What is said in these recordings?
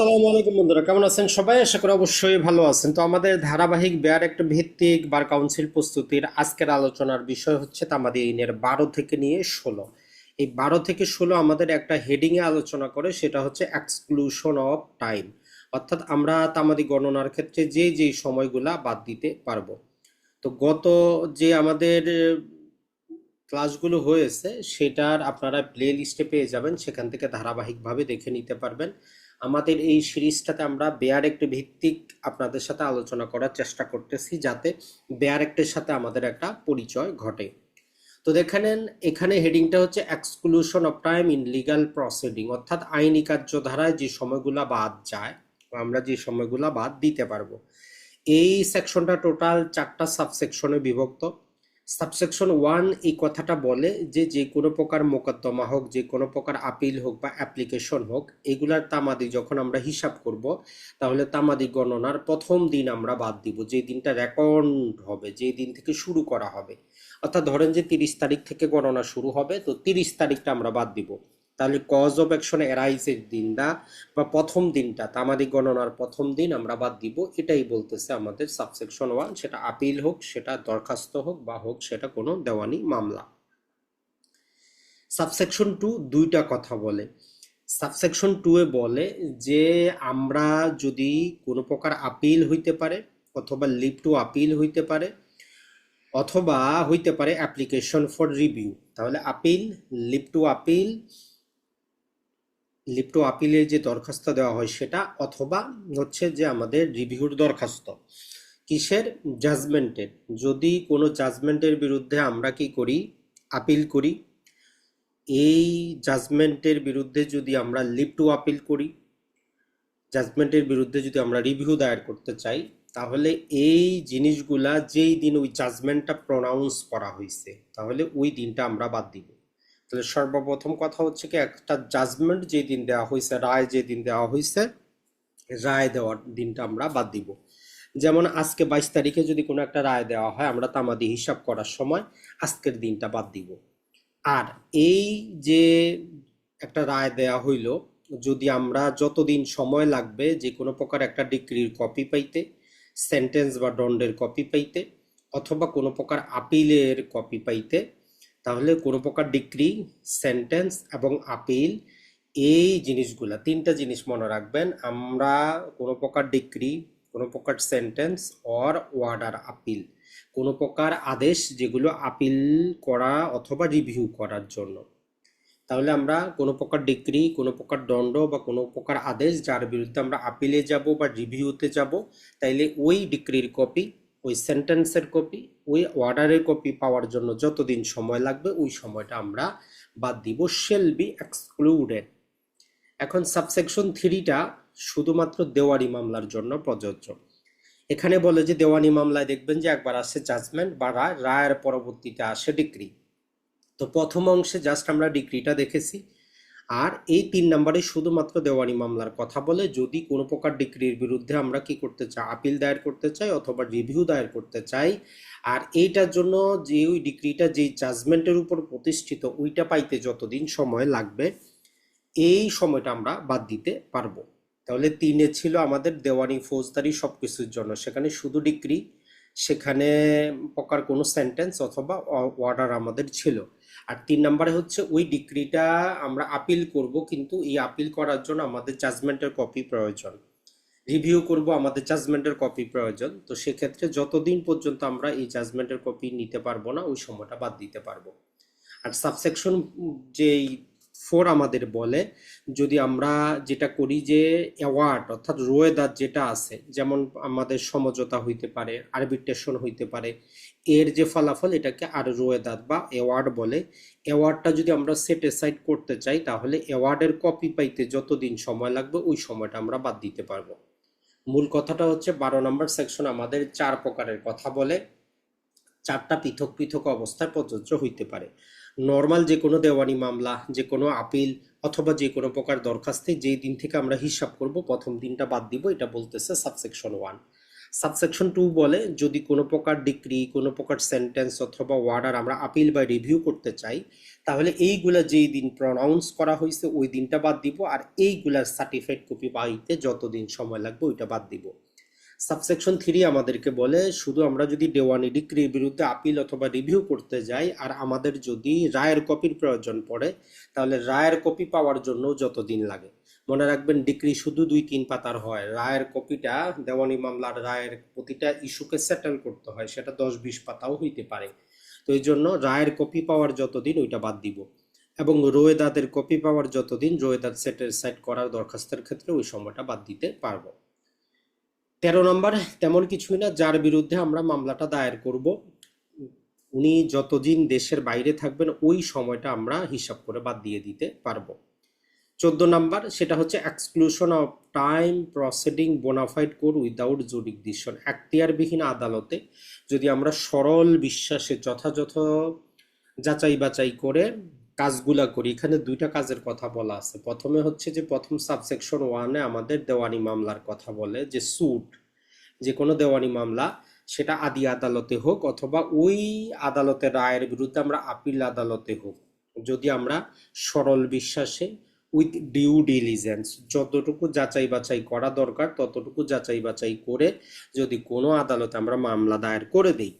আসসালামু আলাইকুম বন্ধুরা, কেমন আছেন সবাই? আশা করি অবশ্যই ভালো আছেন। তো আমাদের ধারাবাহিক বেয়ার একটা ভিত্তিক বার কাউন্সিল প্রস্তুতির আজকের আলোচনার বিষয় হচ্ছে তামাদি আইনের বারো থেকে নিয়ে ষোলো। এই বারো থেকে ষোলো আমাদের একটা হেডিং এ আলোচনা করে, সেটা হচ্ছে এক্সক্লুশন অফ টাইম অর্থাৎ আমরা তামাদি গণনার ক্ষেত্রে যে যে সময়গুলা বাদ দিতে পারব। তো গত যে আমাদের ক্লাসগুলো হয়েছে, সেটার আপনারা প্লে লিস্টে পেয়ে যাবেন, সেখান থেকে ধারাবাহিকভাবে দেখে নিতে পারবেন। আমাদের এই সিরিজটাতে আমরা বেয়ার একটি ভিত্তিক আপনাদের সাথে আলোচনা করার চেষ্টা করতেছি যাতে বেয়ার একটের সাথে আমাদের একটা পরিচয় ঘটে। তো দেখেন এখানে হেডিংটা হচ্ছে exclusion of time in legal proceeding অর্থাৎ আইনি কার্যধারায় যে সময়গুলা বাদ যায়, আমরা যে সময়গুলা বাদ দিতে পারব। এই সেকশনটা টোটাল চারটা সাবসেকশনে বিভক্ত। সাবসেকশন ওয়ান এই কথাটা বলে যে যে কোনো প্রকার মোকদ্দমা হোক, যে কোনো প্রকার আপিল হোক বা অ্যাপ্লিকেশন হোক, এগুলার তামাদি যখন আমরা হিসাব করব, তাহলে তামাদি গণনার প্রথম দিন আমরা বাদ দিব যে দিনটা রেকর্ড হবে যে দিন থেকে শুরু করা হবে। অর্থাৎ ধরেন যে তিরিশ তারিখ থেকে গণনা শুরু হবে, তো তিরিশ তারিখটা আমরা বাদ দিব। তাহলে কজ অফ অ্যাকশন এরাইজের দিনটা বা প্রথম দিনটা, তামাদি গণনার প্রথম দিন আমরা বাদ দিব। এটাই বলতেছে আমাদের সাবসেকশন ওয়ান সেটা আপিল হোক, সেটা দরখাস্ত হোক বা হোক, সেটা কোনো দেওয়ানি মামলা। সাবসেকশন টু দুইটা কথা বলে। সাবসেকশন টু এ বলে যে আমরা যদি কোনো প্রকার আপিল হইতে পারে, অথবা লিভ টু আপিল হইতে পারে, অথবা হইতে পারে অ্যাপ্লিকেশন ফর রিভিউ তাহলে appeal leave to appeal leave to আপিলের যে দরখাস্ত দেওয়া হয় সেটা, অথবা হচ্ছে যে আমাদের রিভিউর দরখাস্ত। কিসের? জাজমেন্টের। যদি কোনো জাজমেন্টের বিরুদ্ধে আমরা কি করি? আপিল করি। এই জাজমেন্টের বিরুদ্ধে যদি আমরা লিভ টু আপিল করি, জাজমেন্টের বিরুদ্ধে যদি আমরা রিভিউ দায়ের করতে চাই, তাহলে এই জিনিসগুলা যেই দিন ওই জাজমেন্টটা প্রনাউন্স করা হয়েছে তাহলে ওই দিনটা আমরা বাদ দিব। তাহলে সর্বপ্রথম কথা হচ্ছে কি, একটা জাজমেন্ট যে দিন দেওয়া হয়েছে রায় যে দিন দেওয়া হয়েছে রায় দেওয়ার দিনটা আমরা বাদ দিব। যেমন আজকে বাইশ তারিখে যদি কোনো একটা রায় দেওয়া হয়, আমরা তামাদি হিসাব করার সময় আজকের দিনটা বাদ দিব। আর এই যে একটা রায় দেয়া হইল, যদি আমরা যতদিন সময় লাগবে, যে কোনো প্রকার একটা ডিগ্রির কপি পাইতে সেন্টেন্স বা দণ্ডের কপি পাইতে, অথবা কোনো প্রকার আপিলের কপি পাইতে তাহলে কোনো প্রকার ডিক্রি সেন্টেন্স এবং আপিল এই জিনিসগুলা, তিনটা জিনিস মনে রাখবেন। আমরা কোনো প্রকার ডিগ্রি, কোনো প্রকার সেন্টেন্স অর ওয়ার্ডার আপিল, কোনো প্রকার আদেশ যেগুলো আপিল করা অথবা রিভিউ করার জন্য। তাহলে আমরা কোনো প্রকার ডিগ্রি, কোনো প্রকার দণ্ড বা কোনো প্রকার আদেশ যার বিরুদ্ধে আমরা আপিলে যাব বা রিভিউতে যাব, তাইলে ওই ডিগ্রির কপি ওই সেন্টেন্সের কপি ওই অর্ডারের কপি পাওয়ার জন্য যতদিন সময় লাগবে, ওই সময়টা আমরা বাদ দিব। শেল বি এক্সক্লুডেড এখন সাবসেকশন থ্রিটা শুধুমাত্র দেওয়ানি মামলার জন্য প্রযোজ্য। এখানে বলে যে দেওয়ানি মামলায় দেখবেন যে একবার আসে জাজমেন্ট বা রায় রায়ের পরবর্তীতে আসে ডিগ্রি তো প্রথম অংশে জাস্ট আমরা ডিগ্রিটা দেখেছি। আর এই তিন নম্বরে শুধুমাত্র দেওয়ানি মামলার কথা বলে যদি কোনো প্রকার ডিগ্রির বিরুদ্ধে আমরা কি করতে চাই, আপিল দায়ের করতে চাই অথবা রিভিউ দায়ের করতে চাই, আর এইটার জন্য যে ওই ডিগ্রিটা যেই জাজমেন্টের উপর প্রতিষ্ঠিত ওইটা পাইতে যতদিন সময় লাগবে, এই সময়টা আমরা বাদ দিতে পারব। তাহলে তিনে ছিল আমাদের দেওয়ানি, ফৌজদারি সব কিছুর জন্য। সেখানে শুধু ডিগ্রি সেখানে প্রকার কোনো সেন্টেন্স অথবা অর্ডার আমাদের ছিল। আর তিন নম্বরে হচ্ছে ওই ডিক্রিটা আমরা আপিল করব, কিন্তু এই আপিল করার জন্য আমাদের জাজমেন্টের কপি প্রয়োজন। রিভিউ করব, আমাদের জাজমেন্টের কপি প্রয়োজন। তো সেক্ষেত্রে যতদিন পর্যন্ত আমরা এই জাজমেন্টের কপি নিতে পারব না, ওই সময়টা বাদ দিতে পারব। আর সাবসেকশন যেই ফোর আমাদের বলে। যদি আমরা যেটা করি যে অ্যাওয়ার্ড অর্থাৎ রোয়েদার যেটা আছে, যেমন আমাদের সমঝোতা হইতে পারে আরবিট্রেশন হইতে পারে, এর যে ফলাফল এটাকে আর রোয়েদাত বা অ্যাওয়ার্ড বলে। অ্যাওয়ার্ডটা যদি আমরা সেট এসাইড করতে চাই, তাহলে অ্যাওয়ার্ডের কপি পাইতে যতদিন সময় লাগবে, ওই সময়টা আমরা বাদ দিতে পারব। মূল কথাটা হচ্ছে বারো নম্বর সেকশন আমাদের চার প্রকারের কথা বলে। চারটা পৃথক পৃথক অবস্থায় প্রযোজ্য হইতে পারে। নর্মাল যে কোনো দেওয়ানি মামলা, যে কোনো আপিল অথবা যে কোনো প্রকার দরখাস্তে যেই দিন থেকে আমরা হিসাব করব, প্রথম দিনটা বাদ দিব, এটা বলতেছে সাবসেকশন ওয়ান সাবসেকশন টু বলে, যদি কোনো প্রকার ডিগ্রি কোনো প্রকার সেন্টেন্স অথবা ওয়ার্ডার আমরা আপিল বা রিভিউ করতে চাই, তাহলে এইগুলা যেই দিন প্রনাউন্স করা হয়েছে ওই দিনটা বাদ দিব, আর এইগুলার সার্টিফাইড কপি পাইতে যতদিন সময় লাগবে, ওইটা বাদ দিব। সাবসেকশন থ্রি আমাদেরকে বলে, শুধু আমরা যদি দেওয়ানি ডিক্রির বিরুদ্ধে আপিল অথবা রিভিউ করতে যাই, আর আমাদের যদি রায়ের কপির প্রয়োজন পড়ে, তাহলে রায়ের কপি পাওয়ার জন্য যতদিন লাগে। মনে রাখবেন ডিক্রি শুধু দুই তিন পাতার হয়। রায়ের কপিটা দেওয়ানি মামলার রায়ের প্রতিটা ইস্যুকে সেটেল করতে হয়, সেটা দশ বিশ পাতাও হইতে পারে। তো এই জন্য রায়ের কপি পাওয়ার যতদিন, ওইটা বাদ দিব। এবং রোয়েদাদের কপি পাওয়ার যতদিন, রোয়েদাদ সেটের সেট করার দরখাস্তের ক্ষেত্রে ওই সময়টা বাদ দিতে পারব। তেরো নম্বর, তেমন কিছুই না, যার বিরুদ্ধে আমরা মামলাটা দায়ের করব। উনি যতদিন দেশের বাইরে থাকবেন, ওই সময়টা আমরা হিসাব করে বাদ দিয়ে দিতে পারব। চোদ্দ নাম্বার, সেটা হচ্ছে exclusion of time proceeding bona fide court without jurisdiction এখতিয়ারবিহীন আদালতে যদি আমরা সরল বিশ্বাসে যথাযথ যাচাই বাছাই করে কাজগুলা করি, এখানে দুইটা কাজের কথা বলা আছে। প্রথমে হচ্ছে যে, প্রথম সাবসেকশন ওয়ানে আমাদের দেওয়ানি মামলার কথা বলে যে সুট যে কোনো দেওয়ানি মামলা, সেটা আদি আদালতে হোক অথবা ওই আদালতের রায়ের বিরুদ্ধে আমরা আপিল আদালতে হোক। যদি আমরা সরল বিশ্বাসে উইথ ডিউ ডিলিজেন্স যতটুকু যাচাই বাছাই করা দরকার, ততটুকু যাচাই বাছাই করে যদি কোনো আদালতে আমরা মামলা দায়ের করে দিই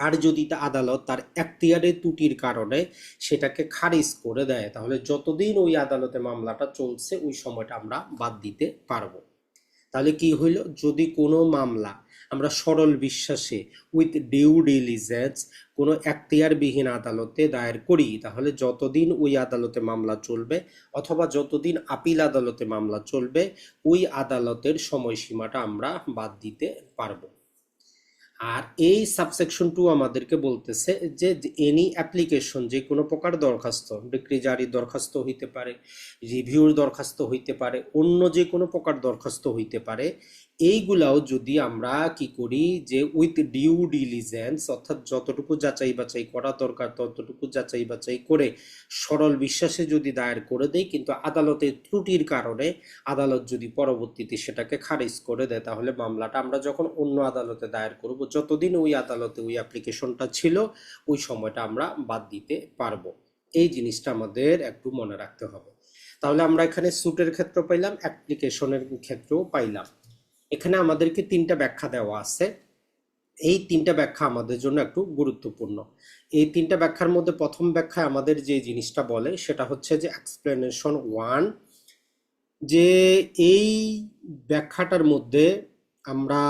আর যদি তা আদালত তার এখতিয়ারের ত্রুটির কারণে সেটাকে খারিজ করে দেয়, তাহলে যতদিন ওই আদালতে মামলাটা চলছে, ওই সময়টা আমরা বাদ দিতে পারব। তাহলে কি হইল? যদি কোনো মামলা আমরা সরল বিশ্বাসে উইথ ডিউ ডিলিজেন্স কোনো এখতিয়ারবিহীন আদালতে দায়ের করি, তাহলে যতদিন ওই আদালতে মামলা চলবে অথবা যতদিন আপিল আদালতে মামলা চলবে, ওই আদালতের সময়সীমাটা আমরা বাদ দিতে পারব। আর এই সাবসেকশন টু আমাদেরকে বলতেছে যে এনি অ্যাপ্লিকেশন যে কোনো প্রকার দরখাস্ত ডিগ্রি জারির দরখাস্ত হইতে পারে রিভিউর দরখাস্ত হইতে পারে, অন্য যে কোনো প্রকার দরখাস্ত হইতে পারে, এইগুলাও যদি আমরা কি করি যে উইথ ডিউ ডিলিজেন্স অর্থাৎ যতটুকু যাচাই বাছাই করা দরকার, ততটুকু যাচাই বাছাই করে সরল বিশ্বাসে যদি দায়ের করে দেয় কিন্তু আদালতের ত্রুটির কারণে আদালত যদি পরবর্তীতে সেটাকে খারিজ করে দেয়, তাহলে মামলাটা আমরা যখন অন্য আদালতে দায়ের করব যতদিন ওই আদালতে ওই অ্যাপ্লিকেশনটা ছিল, ওই সময়টা আমরা বাদ দিতে পারব। এই জিনিসটা আমাদের একটু মনে রাখতে হবে। তাহলে আমরা এখানে স্যুটের ক্ষেত্রে পাইলাম অ্যাপ্লিকেশনের ক্ষেত্রেও পাইলাম। এখানে আমাদেরকে তিনটা ব্যাখ্যা দেওয়া আছে। এই তিনটা ব্যাখ্যা আমাদের জন্য একটু গুরুত্বপূর্ণ। এই তিনটা ব্যাখ্যার মধ্যে প্রথম ব্যাখ্যায় আমাদের যে জিনিসটা বলে, সেটা হচ্ছে যে এক্সপ্লেনেশন ওয়ান যে এই ব্যাখ্যাটার মধ্যে আমরা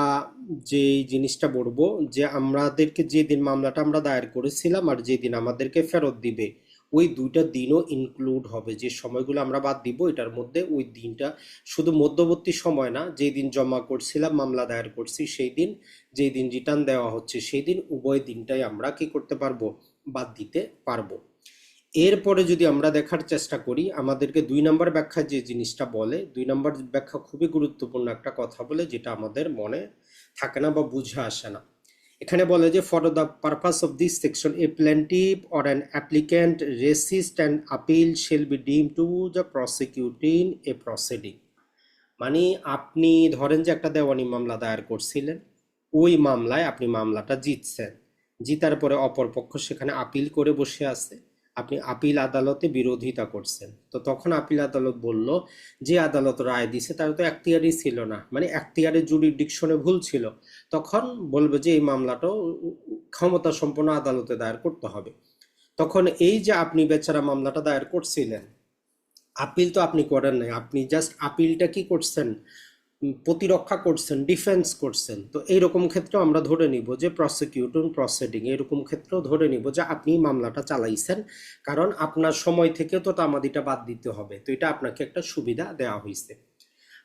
যে জিনিসটা বলব, যে আমাদেরকে যে দিন মামলাটা আমরা দায়ের করেছিলাম আর যে দিন আমাদেরকে ফেরত দিবে, ওই দুইটা দিনও ইনক্লুড হবে। যে সময়গুলো আমরা বাদ দিব, এটার মধ্যে ওই দিনটা শুধু মধ্যবর্তী সময় না, যেই দিন জমা করছিলাম, মামলা দায়ের করছি, সেই দিন যেই দিন রিটার্ন দেওয়া হচ্ছে, সেই দিন উভয় দিনটাই আমরা কি করতে পারব? বাদ দিতে পারব। এরপরে যদি আমরা দেখার চেষ্টা করি, আমাদেরকে দুই নম্বর ব্যাখ্যা যে জিনিসটা বলে, দুই নম্বর ব্যাখ্যা খুবই গুরুত্বপূর্ণ একটা কথা বলে, যেটা আমাদের মনে থাকে না বা বুঝে আসে না। এখানে বলে যে for the purpose of this section a plaintiff or an applicant resist and appeal shall be deem to the prosecuting a proceeding মানে আপনি ধরেন যে একটা দেওয়ানি মামলা দায়ের করছিলেন, ওই মামলায় আপনি মামলাটা জিতছেন। জিতার পরে অপরপক্ষ সেখানে আপিল করে বসে আছে। আপনি আপিল আদালতে বিরোধিতা করছেন। তো তখন আপিল আদালত বলল যে আদালত রায় দিছে তার তো এখতিয়ারই ছিল না। মানে এখতিয়ারের জুরিডিকশনে ভুল ছিল। তখন বলবে যে এই মামলাটাও ক্ষমতা সম্পন্ন আদালতে দায়ের করতে হবে। তখন এই যে আপনি বেচারা মামলাটা দায়ের করছিলেন, আপিল তো আপনি করেন নাই। আপনি জাস্ট আপিলটা কি করছেন? প্রতিরক্ষা করছেন ডিফেন্স করছেন। তো এইরকম ক্ষেত্রেও আমরা ধরে নিব যে প্রসিকিউটর প্রসিডিং এরকম ক্ষেত্রেও ধরে নিব যে আপনি মামলাটা চালাইছেন, কারণ আপনার সময় থেকে তো তামাদিটা বাদ দিতে হবে। তো এটা আপনাকে একটা সুবিধা দেওয়া হয়েছে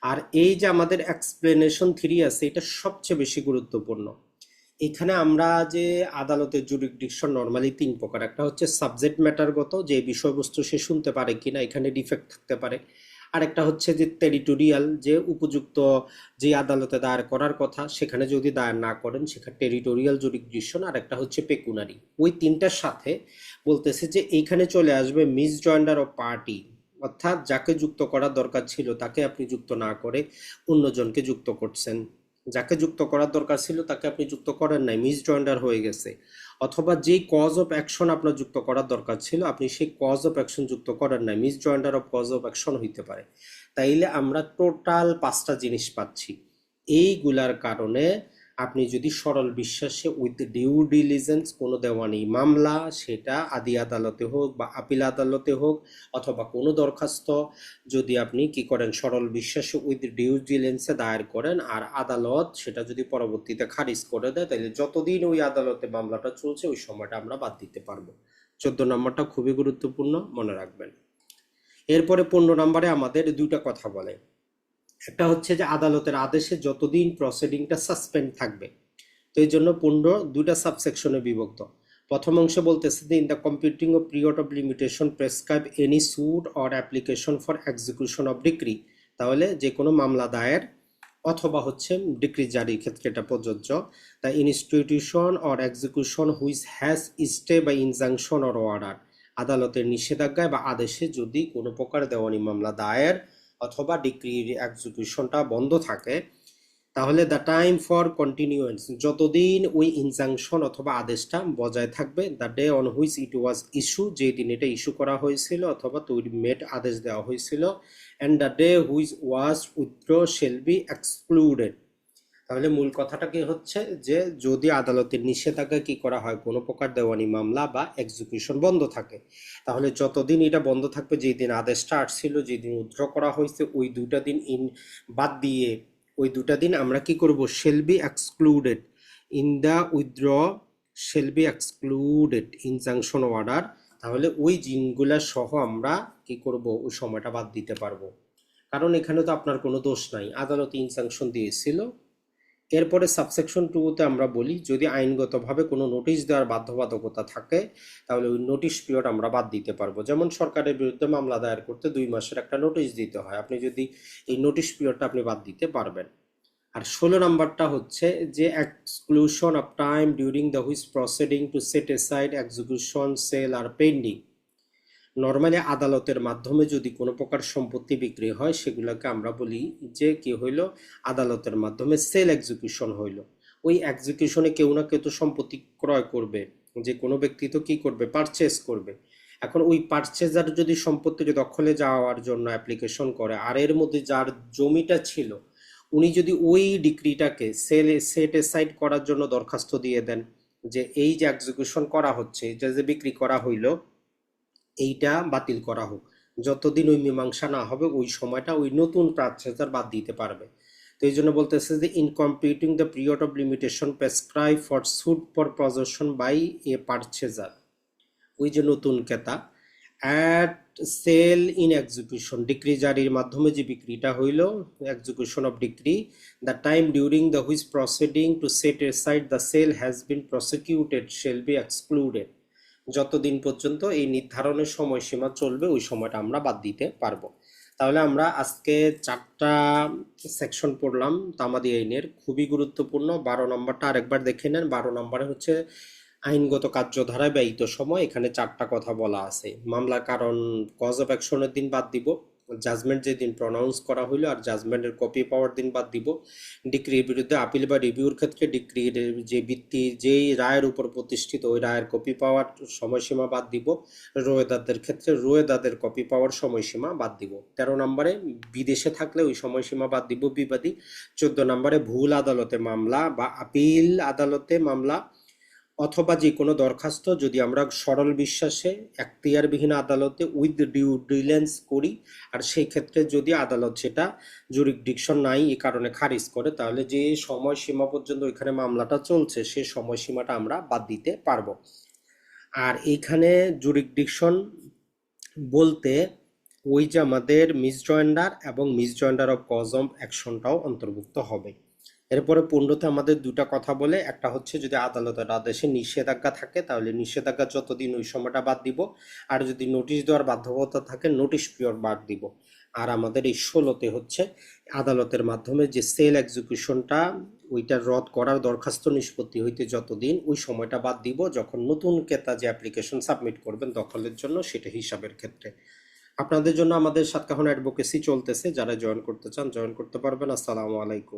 আর এই যে আমাদের এক্সপ্লেনেশন থ্রি আছে, এটা সবচেয়ে বেশি গুরুত্বপূর্ণ। এখানে আমরা যে আদালতের জুরিডিকশন নর্মালি তিন প্রকার। একটা হচ্ছে সাবজেক্ট ম্যাটারগত যে বিষয়বস্তু সে শুনতে পারে কিনা, এখানে ডিফেক্ট থাকতে পারে। আরেকটা হচ্ছে যে টেরিটোরিয়াল যে উপযুক্ত যে আদালতে দায়ের করার কথা, সেখানে যদি দায়ের না করেন, সেখানে টেরিটোরিয়াল জুরিডিকশন আর একটা হচ্ছে পেকুনারি ওই তিনটার সাথে বলতেছে যে এইখানে চলে আসবে মিস জয়েন্ডার অফ পার্টি অর্থাৎ যাকে যুক্ত করার দরকার ছিল তাকে আপনি যুক্ত না করে অন্যজনকে যুক্ত করছেন। যাকে যুক্ত করার দরকার ছিল তাকে আপনি যুক্ত করেন নাই মিস জয়েন্ডার হয়ে গেছে। অথবা যেই কজ অফ অ্যাকশন আপনার যুক্ত করার দরকার ছিল, আপনি সেই কজ অফ অ্যাকশন যুক্ত করার নাই। Misjoinder of cause of action হইতে পারে। তাইলে আমরা টোটাল পাঁচটা জিনিস পাচ্ছি। এইগুলার কারণে আপনি যদি সরল বিশ্বাসে উইথ ডিউ ডিলিজেন্স কোনো দেওয়ানি মামলা, সেটা আদি আদালতে হোক বা আপিল আদালতে হোক অথবা কোনো দরখাস্ত, যদি আপনি কি করেন সরল বিশ্বাসে উইথ ডিউ ডিলিজেন্সে দায়ের করেন আর আদালত সেটা যদি পরবর্তীতে খারিজ করে দেয়, তাহলে যতদিন ওই আদালতে মামলাটা চলছে, ওই সময়টা আমরা বাদ দিতে পারব। চোদ্দ নম্বরটা খুবই গুরুত্বপূর্ণ, মনে রাখবেন। এরপরে পনেরো নম্বরে আমাদের দুইটা কথা বলে। একটা হচ্ছে যে আদালতের আদেশে যতদিন প্রসিডিংটা সাসপেন্ড থাকবে। তো এই জন্য পনেরো দুইটা সাবসেকশনে বিভক্ত। প্রথম অংশে বলতেছে যে in the computing of period of limitation prescribe any suit or application for execution of decree তাহলে যে কোনো মামলা দায়ের অথবা হচ্ছে ডিক্রি জারির ক্ষেত্রে এটা প্রযোজ্য। The institution or execution which has stay বা ইনজাংশন অর অর্ডার আদালতের নিষেধাজ্ঞায় বা আদেশে যদি কোনো প্রকার দেওয়ানি মামলা দায়ের অথবা ডিক্রির এক্সিকিউশনটা বন্ধ থাকে, তাহলে দ্য টাইম ফর কন্টিনিউয়েন্স যতদিন ওই ইনজাংশন অথবা আদেশটা বজায় থাকবে the day on which it was issue যে দিন এটা ইস্যু করা হয়েছিল অথবা তৈরি মেট আদেশ দেওয়া হয়েছিল and the day which was withdraw shall be excluded তাহলে মূল কথাটা কি হচ্ছে? যে যদি আদালতের নিষেধাজ্ঞা কি করা হয়, কোনো প্রকার দেওয়ানি মামলা বা এক্সিকিউশন বন্ধ থাকে, তাহলে যতদিন এটা বন্ধ থাকবে, যেই দিন আদেশটা আসছিল, যেই দিন উদ্র করা হয়েছে, ওই দুটা দিন ইন, বাদ দিয়ে, ওই দুটা দিন আমরা কি করব? Shall be excluded in the withdraw shall be excluded injunction order তাহলে ওই জিনগুলা সহ আমরা কি করব? ওই সময়টা বাদ দিতে পারব। কারণ এখানে তো আপনার কোনো দোষ নাই। আদালত ইনজাংশন দিয়েছিল। এরপরে সাবসেকশন টুতে আমরা বলি, যদি আইনগতভাবে কোনো নোটিশ দেওয়ার বাধ্যবাধকতা থাকে, তাহলে ওই নোটিশ পিরিয়ড আমরা বাদ দিতে পারব। যেমন সরকারের বিরুদ্ধে মামলা দায়ের করতে দুই মাসের একটা নোটিশ দিতে হয়। আপনি যদি এই নোটিশ পিরিয়ডটা আপনি বাদ দিতে পারবেন। আর ষোলো নাম্বারটা হচ্ছে যে exclusion of time during the which proceeding to set aside execution sale R pending normally আদালতের মাধ্যমে যদি কোনো প্রকার সম্পত্তি বিক্রি হয়, সেগুলোকে আমরা বলি যে কি হইল? আদালতের মাধ্যমে সেল এক্সিকিউশন হইল। ওই এক্সিকিউশনে কেউ না কেউ তো সম্পত্তি ক্রয় করবে। যে কোনো ব্যক্তি তো কী করবে? পারচেস করবে। এখন ওই পারচেজার যদি সম্পত্তির দখলে যাওয়ার জন্য অ্যাপ্লিকেশন করে, আর এর মধ্যে যার জমিটা ছিল, উনি যদি ওই ডিগ্রিটাকে সেল সেট এসাইড করার জন্য দরখাস্ত দিয়ে দেন, যে এই যে এক্সিকিউশন করা হচ্ছে এটা যে বিক্রি করা হইল এইটা বাতিল করা হোক। যতদিন ওই মীমাংসা না হবে, ওই সময়টা ওই নতুন পারচেজার বাদ দিতে পারবে। তো এই জন্য বলতেছে যে in completing the period of limitation prescribe for suit for possession by a purchaser ওই যে নতুন ক্রেতা at sale in execution decree জারির মাধ্যমে যে বিক্রিটা হইল execution of decree the time during the which proceeding to set aside the sale has been prosecuted shall be excluded যতদিন পর্যন্ত এই নির্ধারণের সময়সীমা চলবে, ওই সময়টা আমরা বাদ দিতে পারব। তাহলে আমরা আজকে চারটা সেকশন পড়লাম তামাদি আইনের। খুবই গুরুত্বপূর্ণ। বারো নম্বরটা আরেকবার দেখে নেন। বারো নম্বরে হচ্ছে আইনগত কার্যধারায় ব্যয়িত সময়। এখানে চারটা কথা বলা আছে। মামলার কারণ কজ অফ অ্যাকশনের দিন বাদ দিব। জাজমেন্ট যেদিন প্রনাউন্স করা হইল আর জাজমেন্টের কপি পাওয়ার দিন বাদ দিব। ডিক্রির বিরুদ্ধে আপিল বা রিভিউর ক্ষেত্রে ডিক্রির যে ভিত্তি, যেই রায়ের উপর প্রতিষ্ঠিত ওই রায়ের কপি পাওয়ার সময়সীমা বাদ দিব। রোয়েদাদের ক্ষেত্রে রোয়েদাদের কপি পাওয়ার সময়সীমা বাদ দিব। তেরো নম্বরে, বিদেশে থাকলে ওই সময়সীমা বাদ দিব বিবাদী। চোদ্দ নম্বরে, ভুল আদালতে মামলা বা আপিল আদালতে মামলা অথবা যে কোনো দরখাস্ত যদি আমরা সরল বিশ্বাসে, এখতিয়ারবিহীন আদালতে উইথ ডিউ ডিলেন্স করি, আর সেই ক্ষেত্রে যদি আদালত সেটা জুরিকডিকশন নাই, এ কারণে খারিজ করে, তাহলে যে সময়সীমা পর্যন্ত ওইখানে মামলাটা চলছে সেই সময়সীমাটা আমরা বাদ দিতে পারব। আর এইখানে জুরিকডিকশন বলতে ওই যে আমাদের মিসজয়েন্ডার এবং মিসজয়েন্ডার অফ কজ অফ অ্যাকশনটাও অন্তর্ভুক্ত হবে। এরপরে পনেরোতে আমাদের দুটা কথা বলে, একটা হচ্ছে যদি আদালতের আদেশে নিষেধাজ্ঞা থাকে, তাহলে নিষেধাজ্ঞা যতদিন ওই সময়টা বাদ দিব, আর যদি নোটিশ দেওয়ার বাধ্যকতা থাকে, নোটিশ পিরিয়ড বাদ দিব। আর আমাদের এই ষোলোতে হচ্ছে আদালতের মাধ্যমে যে সেল এক্সিকিউশনটা, ওইটা রদ করার দরখাস্ত নিষ্পত্তি হইতে যতদিন, ওই সময়টা বাদ দিব, যখন নতুন ক্রেতা যে অ্যাপ্লিকেশন সাবমিট করবেন দখলের জন্য, সেটা হিসাবের ক্ষেত্রে। আপনাদের জন্য আমাদের সাতকাহন অ্যাডভোকেসি চলতেছে, যারা জয়েন করতে চান জয়েন করতে পারবেন। আসসালামু আলাইকুম।